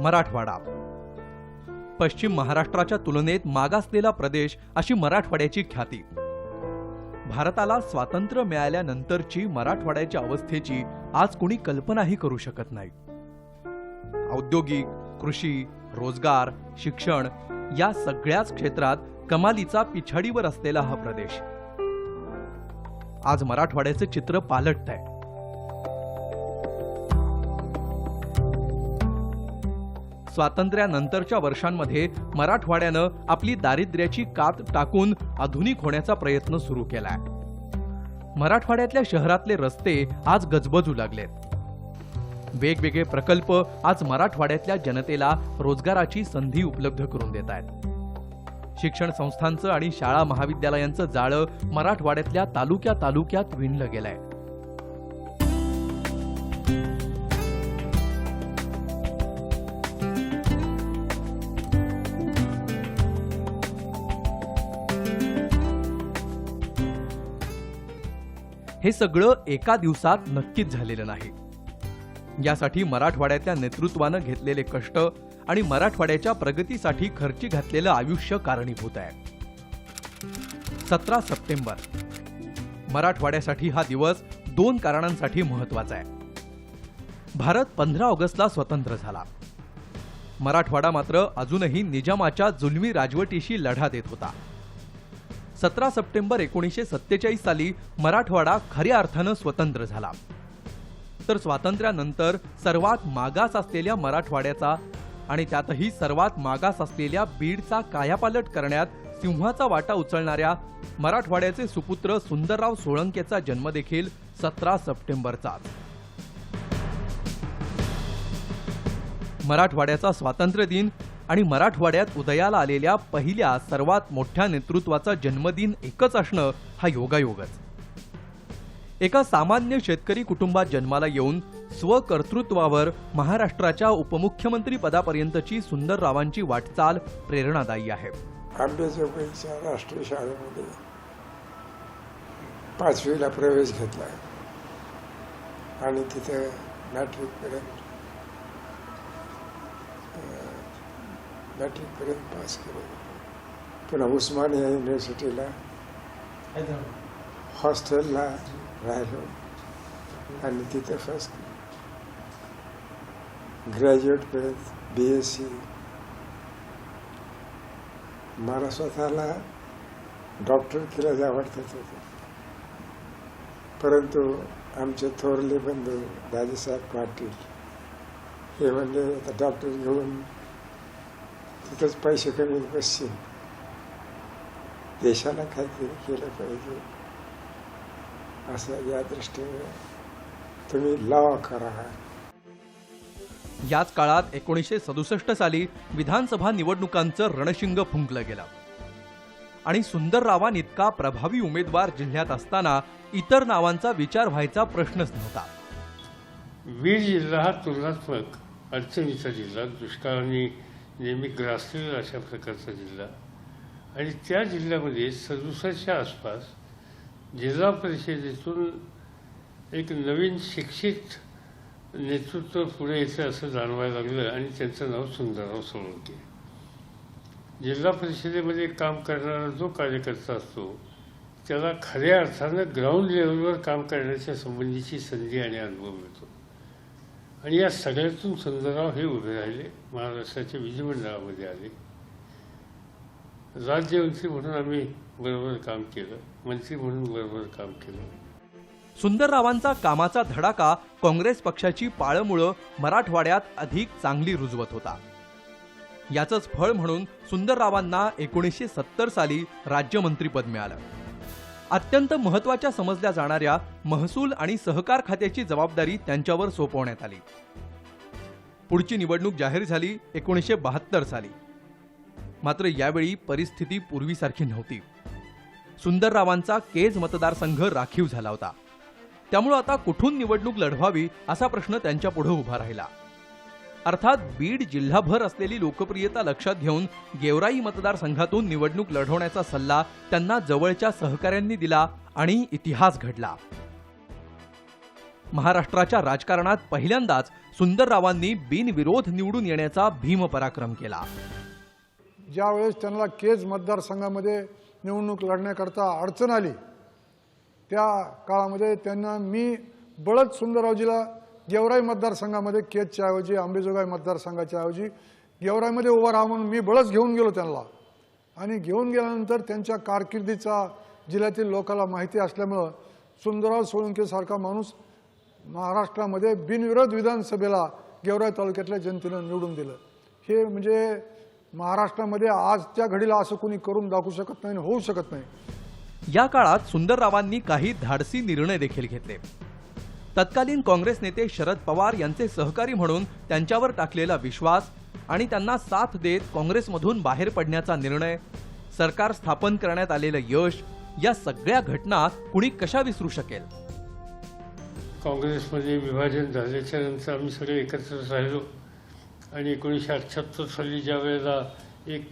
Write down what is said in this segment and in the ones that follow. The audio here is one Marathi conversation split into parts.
मराठवाडा. पश्चिम महाराष्ट्राच्या तुलनेत मागासलेला प्रदेश अशी मराठवाड्याची ख्याती. भारताला स्वातंत्र्य मिळाल्यानंतरची मराठवाड्याच्या अवस्थेची आज कुणी कल्पनाही करू शकत नाही. औद्योगिक कृषी रोजगार शिक्षण या सगळ्याच क्षेत्रात कमालीचा पिछाडीवर असलेला हा प्रदेश. आज मराठवाड्याचे चित्र पालटत आहे स्वातंत्र्यानंतरच्या वर्षांमध्ये मराठवाड्यानं आपली दारिद्र्याची कात टाकून आधुनिक होण्याचा प्रयत्न सुरू केलाय. मराठवाड्यातल्या शहरातले रस्ते आज गजबजू लागलेत. वेगवेगळे प्रकल्प आज मराठवाड्यातल्या जनतेला रोजगाराची संधी उपलब्ध करून देत आहेत. शिक्षण संस्थांचं आणि शाळा महाविद्यालयांचं जाळं मराठवाड्यातल्या तालुक्या तालुक्यात विणलं गेलंय. हे सगळं एका दिवसात नक्कीच झालेलं नाही. यासाठी मराठवाड्यातल्या नेतृत्वानं घेतलेले कष्ट आणि मराठवाड्याच्या प्रगतीसाठी खर्ची घातलेलं आयुष्य कारणीभूत आहे. सतरा सप्टेंबर. मराठवाड्यासाठी हा दिवस दोन कारणांसाठी महत्त्वाचा आहे. भारत पंधरा ऑगस्टला स्वतंत्र झाला. मराठवाडा मात्र अजूनही निजामाच्या जुलमी राजवटीशी लढा देत होता. सतरा सप्टेंबर एकोणीसशे सत्तेचाळीस साली मराठवाडा खऱ्या अर्थानं स्वतंत्र झाला. तर स्वातंत्र्यानंतर सर्वात मागास असलेल्या मराठवाड्याचा आणि त्यातही सर्वात मागास असलेल्या बीडचा कायापालट करण्यात सिंहाचा वाटा उचलणाऱ्या मराठवाड्याचे सुपुत्र सुंदरराव सोळंकेचा जन्म देखील सतरा सप्टेंबरचाच मराठवाड्याचा स्वातंत्र्य दिन आणि मराठवाड्यात उदयाला आलेल्या पहिल्या सर्वात मोठ्या नेतृत्वाचा जन्मदिन एकच असणं हा योगायोगच. एका सामान्य शेतकरी कुटुंबात जन्माला येऊन स्वकर्तृत्वावर महाराष्ट्राच्या उपमुख्यमंत्री पदापर्यंतची सुंदररावांची वाटचाल प्रेरणादायी आहे. आंबेजोगाईच्या राष्ट्रीय शाळेमध्ये पाचवीला प्रवेश घेतला आणि तिथे मॅट्रिकपर्यंत मॅट्रिकपर्यंत पास केलं. पुन्हा उस्मानिया युनिव्हर्सिटीला हॉस्टेलला राहिलो आणि तिथे फर्स्ट ग्रॅज्युएटपर्यंत बी एस सी मला स्वतःला डॉक्टर केलं आवडतच होतं परंतु आमचे थोरले बंधू दाजीसाहेब पाटील हे म्हणले आता डॉक्टर घेऊन तिथंच पैसे कमी बसशील देशाला काहीतरी केलं पाहिजे असं या दृष्टीने तुम्ही लॉ करा याच काळात एकोणीसशे सदुसष्ट साली विधानसभा निवडणुकांचं रणशिंग फुंकलं गेलं. आणि सुंदररावां इतका प्रभावी उमेदवार जिल्ह्यात असताना इतर नावांचा विचार व्हायचा प्रश्नच नव्हता. बीड जिल्हा हा तुलनात्मक अडचणीचा जिल्हा दुष्काळाने नेहमी ग्रासलेला अशा प्रकारचा जिल्हा. आणि त्या जिल्ह्यामध्ये सदुसष्टच्या आसपास जिल्हा परिषदेतून एक नवीन शिक्षित नेतृत्व पुढे येतं असं जाणवायला लागलं आणि त्यांचं नाव सुंदरराव सोळंके. जिल्हा परिषदेमध्ये काम करणारा जो कार्यकर्ता असतो त्याला खऱ्या अर्थानं ग्राउंड लेवलवर काम करण्याच्या संबंधीची संधी आणि अनुभव मिळतो. आणि या सगळ्यातून सुंदरराव हे उभे राहिले महाराष्ट्राच्या विधिमंडळामध्ये आले. राज्यमंत्री म्हणून आम्ही बरोबर काम केलं मंत्री म्हणून बरोबर काम केलं. सुंदररावांचा कामाचा धडाका काँग्रेस पक्षाची पाळमुळं मराठवाड्यात अधिक चांगली रुजवत होता. याचंच फळ म्हणून सुंदररावांना एकोणीसशे सत्तर साली राज्यमंत्रीपद मिळालं. अत्यंत महत्त्वाच्या समजल्या जाणाऱ्या महसूल आणि सहकार खात्याची जबाबदारी त्यांच्यावर सोपवण्यात आली. पुढची निवडणूक जाहीर झाली एकोणीसशे बहात्तर साली. मात्र यावेळी परिस्थिती पूर्वीसारखी नव्हती. सुंदररावांचा केज मतदारसंघ राखीव झाला होता. त्यामुळं आता कुठून निवडणूक लढवावी असा प्रश्न त्यांच्यापुढे उभा राहिला. अर्थात बीड जिल्हाभर असलेली लोकप्रियता लक्षात घेऊन गेवराई मतदारसंघातून निवडणूक लढवण्याचा सल्ला त्यांना जवळच्या सहकाऱ्यांनी दिला आणि इतिहास घडला. महाराष्ट्राच्या राजकारणात पहिल्यांदाच सुंदररावांनी बिनविरोध निवडून येण्याचा भीम पराक्रम केला. ज्यावेळेस त्यांना केज मतदारसंघामध्ये निवडणूक लढण्याकरता अडचण आली त्या काळामध्ये त्यांना मी बळच सुंदररावजीला गेवराई मतदारसंघामध्ये केजच्या ऐवजी आंबेजोगाई मतदारसंघाच्या ऐवजी गेवराईमध्ये उभा राहा म्हणून मी बळच घेऊन गेलो त्यांना. आणि घेऊन गेल्यानंतर त्यांच्या कारकिर्दीचा जिल्ह्यातील लोकांना माहिती असल्यामुळं सुंदरराव सोळंकेसारखा माणूस महाराष्ट्रामध्ये बिनविरोध विधानसभेला गेवराई तालुक्यातल्या जनतेनं निवडून दिलं. हे म्हणजे महाराष्ट्रामध्ये आजच्या घडीला असं कोणी करून दाखवू शकत नाही आणि होऊ शकत नाही. या काळात सुंदररावांनी काही धाडसी निर्णय देखील घेतले. तत्कालीन काँग्रेस नेते शरद पवार यांचे सहकारी म्हणून त्यांच्यावर टाकलेला विश्वास आणि त्यांना साथ देत काँग्रेसमधून बाहेर पडण्याचा निर्णय सरकार स्थापन करण्यात आलेलं यश या सगळ्या घटना कुणी कशा विसरू शकेल? काँग्रेसमध्ये विभाजन झाल्याच्यानंतर आम्ही सगळे एकत्र राहिलो. आणि एकोणीसशे अठ्ठ्याहत्तर साली ज्या वेळेला एक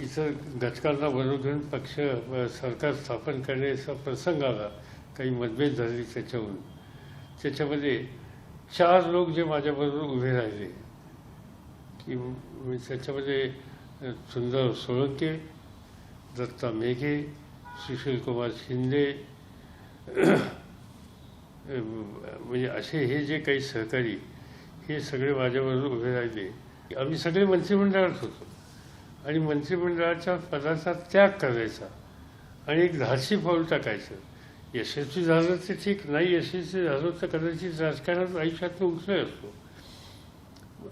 इतर घटकांना बरोबर घेऊन पक्ष सरकार स्थापन करण्याचा प्रसंग आला काही मतभेद झाले त्याच्याहून त्याच्यामध्ये चार लोक जे माझ्याबरोबर उभे राहिले की त्याच्यामध्ये सुंदर सोळंके दत्ता मेघे सुशीलकुमार शिंदे म्हणजे असे हे जे काही सहकारी हे सगळे माझ्याबरोबर उभे राहिले. आम्ही सगळे मंत्रिमंडळात होतो. आणि मंत्रिमंडळाच्या पदाचा त्याग करायचा. आणि एक धाडसी पाऊल टाकायचं. यशस्वी झालं ते ठीक नाही यशस्वी झालं तर कदाचित राजकारणात आयुष्यात उठलं असतो.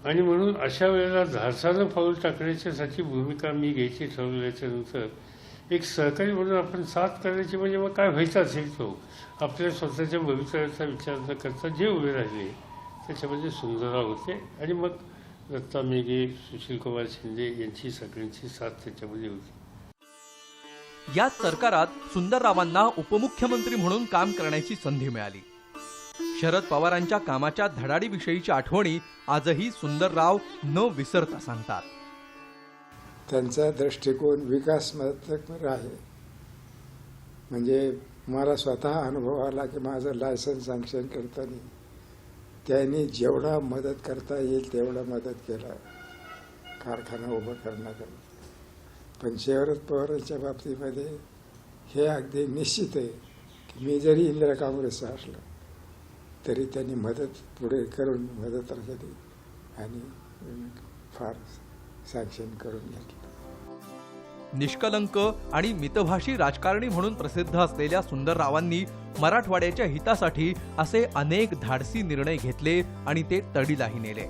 आणि म्हणून अशा वेळेला धाडसानं पाऊल टाकण्याच्यासाठी भूमिका मी घ्यायची ठरवल्याच्या नंतर एक सहकारी म्हणून आपण साथ करायची म्हणजे मग काय व्हायचं असेल तो? आपल्या स्वतःच्या भवितव्याचा विचार न करता जे उभे राहिले त्याच्यामध्ये सुंदरा होते. आणि मग दत्ता मेघे सुशीलकुमार शिंदे यांची सगळ्यांची साथ त्याच्यामध्ये होती. याच सरकारात सुंदररावांना उपमुख्यमंत्री म्हणून काम करण्याची संधी मिळाली. शरद पवारांच्या कामाच्या धडाडीविषयीच्या आठवणी आजही सुंदरराव न विसरता सांगतात. त्यांचा दृष्टिकोन विकासमतक आहे. म्हणजे मला स्वतः अनुभव आला की माझं लायसन्स सँक्शन करताना त्यांनी जेवढा मदत करता येईल तेवढा मदत केला. कारखाना उभा करण्याकरता. पण शरद पवारांच्या बाबतीमध्ये हे अगदी निश्चित आहे की मी जरी इंदिरा काँग्रेसचा असलं तरी त्यांनी मदत पुढे करून मदत केली आणि फार सँक्शन करून घेतलं. निष्कलंक आणि मितभाषी राजकारणी म्हणून प्रसिद्ध असलेल्या सुंदररावांनी मराठवाड्याच्या हितासाठी असे अनेक धाडसी निर्णय घेतले आणि ते तडीलाही नेले.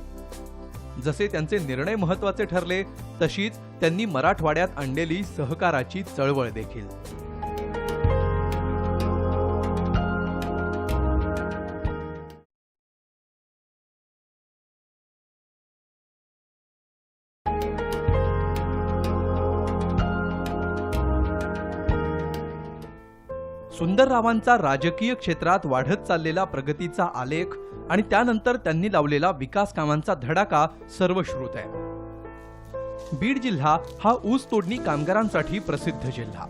जसे त्यांचे निर्णय महत्त्वाचे ठरले तशीच त्यांनी मराठवाड्यात आणलेली सहकाराची चळवळ देखील. सुंदररावांचा राजकीय क्षेत्रात वाढत चाललेला प्रगतीचा आलेख आणि त्यानंतर त्यांनी लावलेला विकास कामांचा धडाका सर्वश्रुत आहे. बीड जिल्हा हा ऊस तोडणी कामगारांसाठी प्रसिद्ध जिल्हा.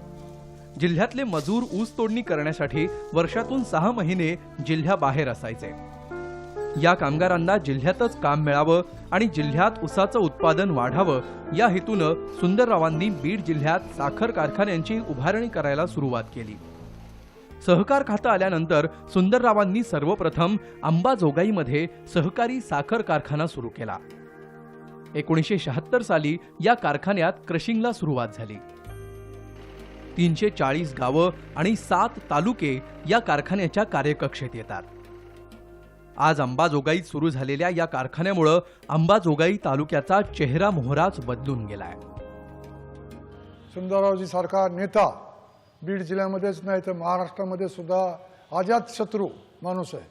जिल्ह्यातले मजूर ऊस तोडणी करण्यासाठी वर्षातून सहा महिने जिल्ह्याबाहेर असायचे. या कामगारांना जिल्ह्यातच काम मिळावं आणि जिल्ह्यात ऊसाचं उत्पादन वाढावं या हेतूनं सुंदररावांनी बीड जिल्ह्यात साखर कारखान्यांची उभारणी करायला सुरुवात केली. सहकार खातं आल्यानंतर सुंदररावांनी सर्वप्रथम अंबाजोगाईमध्ये सहकारी साखर कारखाना सुरू केला. एकोणीसशे शहात्तर साली या कारखान्यात क्रशिंगला सुरुवात झाली. तीनशे चाळीस गावं आणि सात तालुके या कारखान्याच्या कार्यकक्षेत येतात. आज अंबाजोगाईत सुरू झालेल्या या कारखान्यामुळं अंबाजोगाई तालुक्याचा चेहरा मोहराच बदलून गेलाय. सुंदररावजी सारखा नेता बीड जिल्ह्यामध्येच नाही तर महाराष्ट्रामध्ये सुद्धा अजात शत्रू माणूस आहे.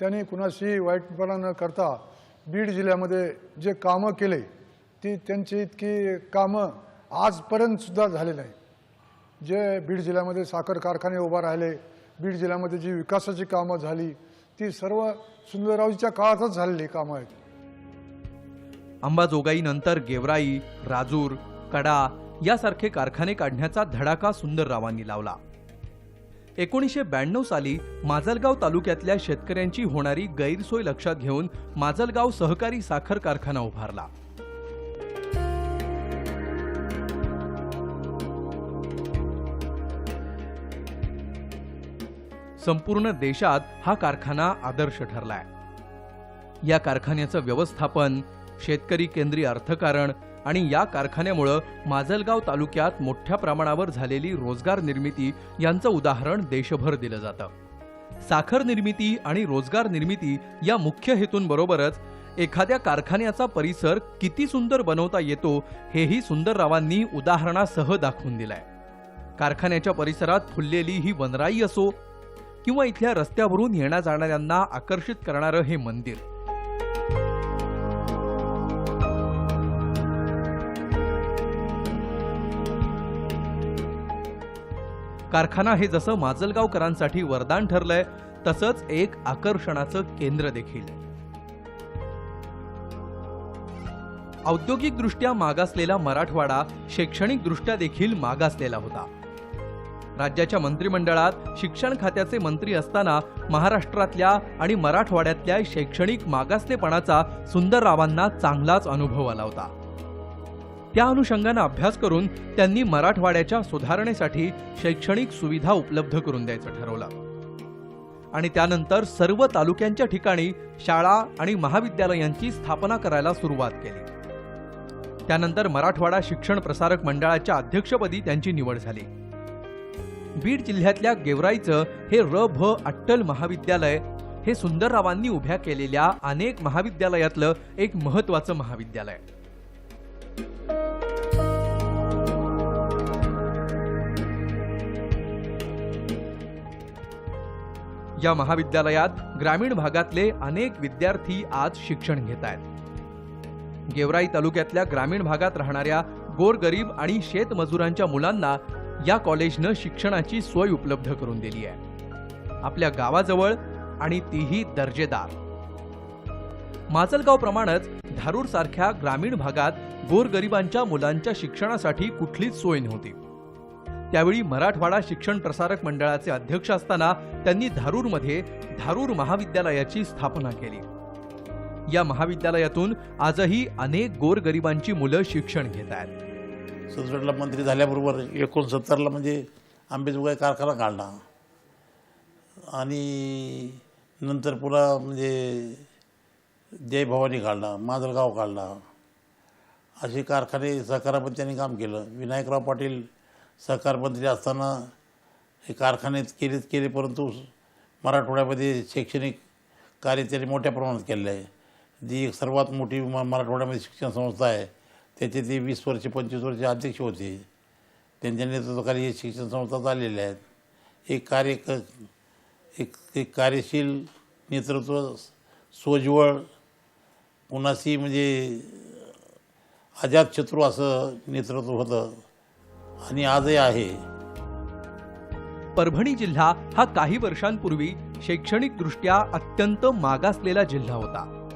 त्यांनी कुणाशी वाईटपणा न करता बीड जिल्ह्यामध्ये जे कामं केले ती त्यांची इतकी कामं आजपर्यंत सुद्धा झाले नाही. जे बीड जिल्ह्यामध्ये साखर कारखाने उभा राहिले बीड जिल्ह्यामध्ये जी विकासाची कामं झाली ती सर्व सुंदररावजीच्या काळातच झालेली कामं आहेत. अंबाजोगाईनंतर गेवराई राजूर कडा यासारखे कारखाने काढण्याचा धडाका सुंदररावांनी लावला. एकोणीसशे ब्याण्णव साली माजलगाव तालुक्यातल्या शेतकऱ्यांची होणारी गैरसोय लक्षात घेऊन माजलगाव सहकारी साखर कारखाना उभारला. संपूर्ण देशात हा कारखाना आदर्श ठरलाय. या कारखान्याचं व्यवस्थापन शेतकरी केंद्रीय अर्थकारण आणि या कारखान्यामुळं माजलगाव तालुक्यात मोठ्या प्रमाणावर झालेली रोजगार निर्मिती यांचं उदाहरण देशभर दिलं जातं. साखर निर्मिती आणि रोजगार निर्मिती या मुख्य हेतूंबरोबरच एखाद्या कारखान्याचा परिसर किती सुंदर बनवता येतो हेही सुंदररावांनी उदाहरणासह दाखवून दिलंय. कारखान्याच्या परिसरात फुललेली ही वनराई असो किंवा इथल्या रस्त्यावरून येण्या जाणाऱ्यांना आकर्षित करणारं हे मंदिर. कारखाना हे जसं माजलगावकरांसाठी वरदान ठरलंय तसंच एक आकर्षणाचं केंद्र देखील. औद्योगिकदृष्ट्या मागासलेला मराठवाडा शैक्षणिकदृष्ट्या देखील मागासलेला होता. राज्याच्या मंत्रिमंडळात शिक्षण खात्याचे मंत्री असताना महाराष्ट्रातल्या आणि मराठवाड्यातल्या शैक्षणिक मागासलेपणाचा सुंदररावांना चांगलाच अनुभव आला होता. त्या अनुषंगानं अभ्यास करून त्यांनी मराठवाड्याच्या सुधारणेसाठी शैक्षणिक सुविधा उपलब्ध करून द्यायचं ठरवलं. आणि त्यानंतर सर्व तालुक्यांच्या ठिकाणी शाळा आणि महाविद्यालयांची स्थापना करायला सुरुवात केली. त्यानंतर मराठवाडा शिक्षण प्रसारक मंडळाच्या अध्यक्षपदी त्यांची निवड झाली. बीड जिल्ह्यातल्या गेवराईचं हे र भ अट्टल महाविद्यालय हे सुंदररावांनी उभ्या केलेल्या अनेक महाविद्यालयातलं एक महत्वाचं महाविद्यालय. या महाविद्यालयात ग्रामीण भागातले अनेक विद्यार्थी आज शिक्षण घेत आहेत. गेवराई तालुक्यातल्या ग्रामीण भागात राहणाऱ्या गोरगरीब आणि शेतमजुरांच्या मुलांना या कॉलेजनं शिक्षणाची सोय उपलब्ध करून दिली आहे. आपल्या गावाजवळ आणि तीही दर्जेदार. माजलगावप्रमाणेच धारूर सारख्या ग्रामीण भागात गोरगरिबांच्या मुलांच्या शिक्षणासाठी कुठलीच सोय नव्हती. त्यावेळी मराठवाडा शिक्षण प्रसारक मंडळाचे अध्यक्ष असताना त्यांनी धारूरमध्ये धारूर महाविद्यालयाची स्थापना केली. या महाविद्यालयातून आजही अनेक गोरगरिबांची मुलं शिक्षण घेत आहेत. सदुसष्टला मंत्री झाल्याबरोबर एकोणसत्तरला म्हणजे आंबेजोगाई कारखाना काढला. आणि नंतर पुन्हा म्हणजे जय भवानी काढला माजलगाव काढला असे कारखाने सहकारामध्ये त्यांनी काम केलं. विनायकराव पाटील सहकारमंत्री असताना हे कारखाने केलेच केले परंतु मराठवाड्यामध्ये शैक्षणिक कार्य त्यांनी मोठ्या प्रमाणात केलेलं आहे. जी एक सर्वात मोठी म मराठवाड्यामध्ये शिक्षण संस्था आहे त्याचे ते वीस वर्ष पंचवीस वर्ष अध्यक्ष होते. त्यांच्या नेतृत्वाखाली हे शिक्षण संस्था चाललेल्या आहेत. एक कार्य एक एक कार्यशील नेतृत्व सोज्वळ कुणाशी म्हणजे अजातशत्रू असं नेतृत्व होतं आणि आजही आहे. परभणी जिल्हा हा काही वर्षांपूर्वी शैक्षणिकदृष्ट्या अत्यंत मागासलेला जिल्हा होता.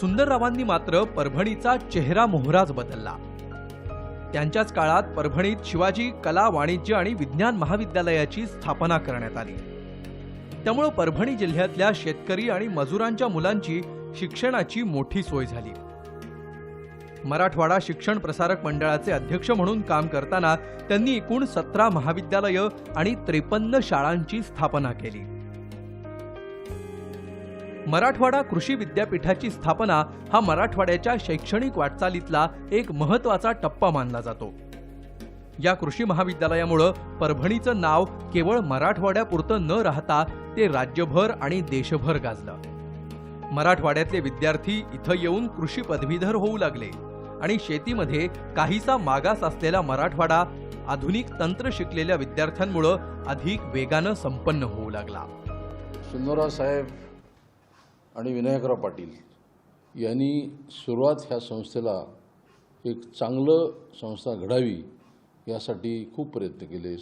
सुंदररावांनी मात्र परभणीचा चेहरा मोहराच बदलला. त्यांच्याच काळात परभणीत शिवाजी कला वाणिज्य आणि विज्ञान महाविद्यालयाची स्थापना करण्यात आली. त्यामुळं परभणी जिल्ह्यातल्या शेतकरी आणि मजुरांच्या मुलांची शिक्षणाची मोठी सोय झाली. मराठवाडा शिक्षण प्रसारक मंडळाचे अध्यक्ष म्हणून काम करताना त्यांनी एकूण सतरा महाविद्यालयं आणि त्रेपन्न शाळांची स्थापना केली. मराठवाडा कृषी विद्यापीठाची स्थापना हा मराठवाड्याच्या शैक्षणिक वाटचालीतला एक महत्त्वाचा टप्पा मानला जातो. या कृषी महाविद्यालयामुळं परभणीचं नाव केवळ मराठवाड्यापुरतं न राहता ते राज्यभर आणि देशभर गाजलं. मराठवाड्यातले विद्यार्थी इथं येऊन कृषी पदवीधर होऊ लागले. आणि शेतीमध्ये काहीसा मागास असलेला मराठवाडा आधुनिक तंत्र शिकलेल्या विद्यार्थ्यांमुळं अधिक वेगानं संपन्न होऊ लागला. सुंदरराव साहेब आणि विनायकराव पाटील यांनी सुरुवात ह्या संस्थेला एक चांगलं संस्था घडावी यासाठी खूप प्रयत्न केले.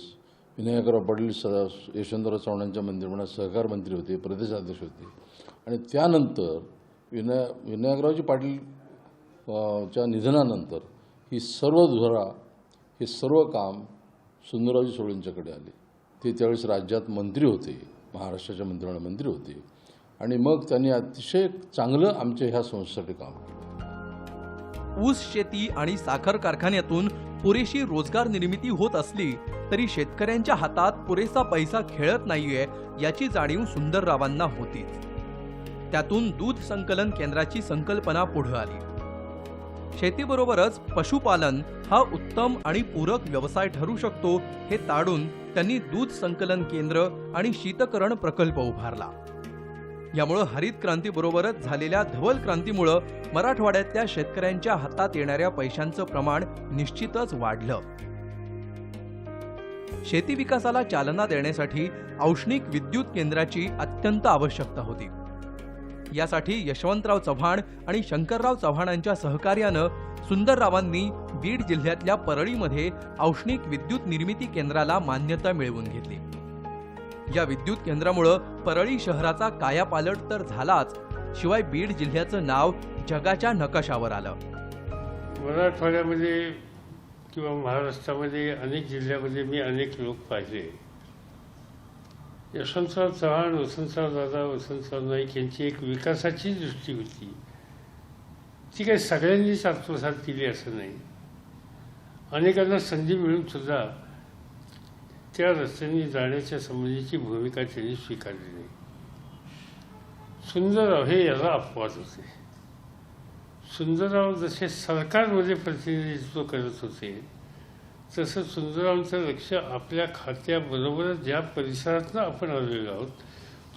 विनायकराव पाटील स यशवंतराव चव्हाणांच्या मंत्रिमंडळात सहकार मंत्री होते प्रदेशाध्यक्ष होते. आणि त्यानंतर विनाय विनायकरावजी पाटील च्या निधनानंतर ही सर्व धुरा हे सर्व काम सुंदररावजी सोळींच्याकडे आले. ते त्यावेळेस राज्यात मंत्री होते महाराष्ट्राच्या मंत्रिमंडळ मंत्री होते. आणि मग त्यांनी अतिशय चांगलं आमच्या ह्या संस्थेसाठी काम केलं. ऊस शेती आणि साखर कारखान्यातून पुरेशी रोजगार निर्मिती होत असली तरी शेतकऱ्यांच्या हातात पुरेसा पैसा खेळत नाहीये याची जाणीव सुंदररावांना होतीच. त्यातून दूध संकलन केंद्राची संकल्पना पुढे आली. शेतीबरोबरच पशुपालन हा उत्तम आणि पूरक व्यवसाय ठरू शकतो हे ताडून त्यांनी दूध संकलन केंद्र आणि शीतकरण प्रकल्प उभारला. यामुळं हरित क्रांतीबरोबरच झालेल्या धवल क्रांतीमुळं मराठवाड्यातल्या शेतकऱ्यांच्या हातात येणाऱ्या पैशांचं प्रमाण निश्चितच वाढलं. शेती विकासाला चालना देण्यासाठी औष्णिक विद्युत केंद्राची अत्यंत आवश्यकता होती. यासाठी यशवंतराव चव्हाण आणि शंकरराव चव्हाणांच्या सहकार्यानं सुंदररावांनी बीड जिल्ह्यातल्या परळीमध्ये औष्णिक विद्युत निर्मिती केंद्राला मान्यता मिळवून घेतली. या विद्युत केंद्रामुळं परळी शहराचा कायापालट तर झालाच शिवाय बीड जिल्ह्याचं नाव जगाच्या नकाशावर आलं. मराठवाड्यामध्ये किंवा महाराष्ट्रामध्ये अनेक जिल्ह्यामध्ये मी अनेक लोक पाहिले. यशवंतराव चव्हाण वसंतराव दादा वसंतराव नाईक यांची एक विकासाची दृष्टी होती. ती काही सगळ्यांनीच आत्मसात केली असं नाही. अनेकांना संधी मिळून सुद्धा त्या रस्त्याने जाण्याच्या संबंधीची भूमिका त्यांनी स्वीकारली नाही. सुंदरराव हे याला अपवाद होते. सुंदरराव जसे सरकारमध्ये प्रतिनिधित्व करत होते तसं सुंदरांचं लक्ष आपल्या खात्याबरोबरच ज्या परिसरातनं आपण आलेलो आहोत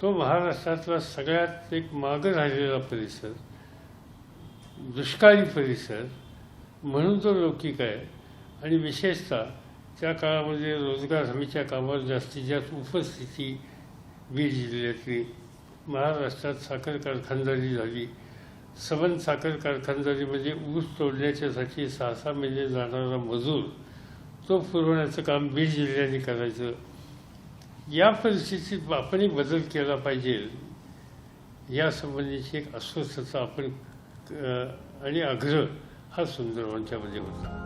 तो महाराष्ट्रातला सगळ्यात एक मागं राहिलेला परिसर दुष्काळी परिसर म्हणून तो लौकिक आहे. आणि विशेषतः त्या काळामध्ये रोजगार हमीच्या कामावर जास्तीत जास्त उपस्थिती बीड जिल्ह्यातली महाराष्ट्रात साखर कारखानदारी झाली. सबन साखर कारखानदारीमध्ये ऊस तोडण्याच्यासाठी सहा सहा महिने जाणारा मजूर तो पुरवण्याचं काम बीड जिल्ह्याने करायचं. या परिस्थितीत आपणही बदल केला पाहिजे. यासंबंधीची एक अस्वस्थता आपण आणि आग्रह हा सुंदरबांच्यामध्ये होता.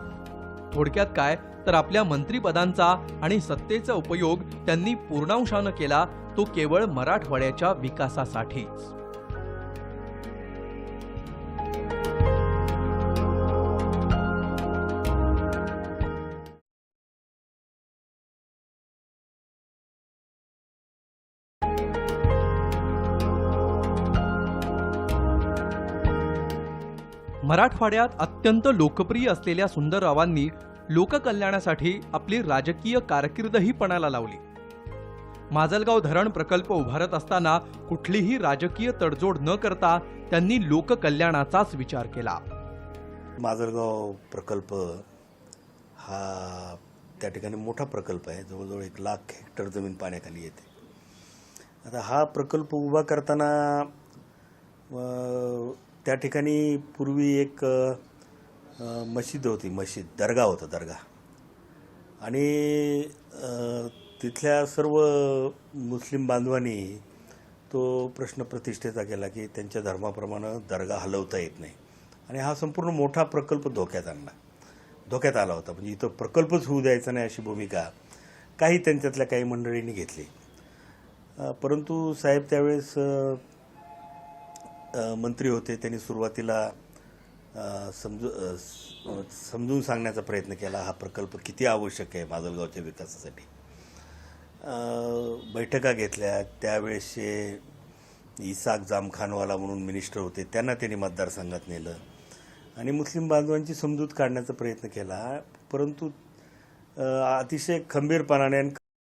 थोडक्यात काय? तर आपल्या मंत्रीपदांचा आणि सत्तेचा उपयोग त्यांनी पूर्णांशानं केला तो केवळ मराठवाड्याच्या विकासासाठीच. मराठवाड्यात अत्यंत लोकप्रिय असलेल्या सुंदररावांनी लोककल्याणासाठी आपली राजकीय कारकीर्दही पणाला लावली. माजलगाव धरण प्रकल्प उभारत असताना कुठलीही राजकीय तडजोड न करता त्यांनी लोककल्याणाचाच विचार केला. माजलगाव प्रकल्प हा त्या ठिकाणी मोठा प्रकल्प आहे. जवळजवळ एक लाख हेक्टर जमीन पाण्याखाली येते. आता हा प्रकल्प उभा करताना त्या ठिकाणी पूर्वी एक मशीद होती मशीद दर्गा होता दर्गा. आणि तिथल्या सर्व मुस्लिम बांधवांनी तो प्रश्न प्रतिष्ठेचा केला की त्यांच्या धर्माप्रमाणे दर्गा हलवता येत नाही. आणि हा संपूर्ण मोठा प्रकल्प धोक्यात आणला. धोक्यात आला होता. म्हणजे इथं प्रकल्पच होऊ द्यायचा नाही अशी भूमिका काही त्यांच्यातल्या काही मंडळींनी घेतली. परंतु साहेब त्यावेळेस मंत्री होते त्यांनी सुरुवातीला समजू समजून सांगण्याचा प्रयत्न केला हा प्रकल्प किती आवश्यक आहे माजलगावच्या विकासासाठी? बैठका घेतल्या त्यावेळेसचे इसाक जामखानवाला म्हणून मिनिस्टर होते त्यांना त्यांनी मतदारसंघात नेलं. आणि मुस्लिम बांधवांची समजूत काढण्याचा प्रयत्न केला परंतु अतिशय खंबीरपणाने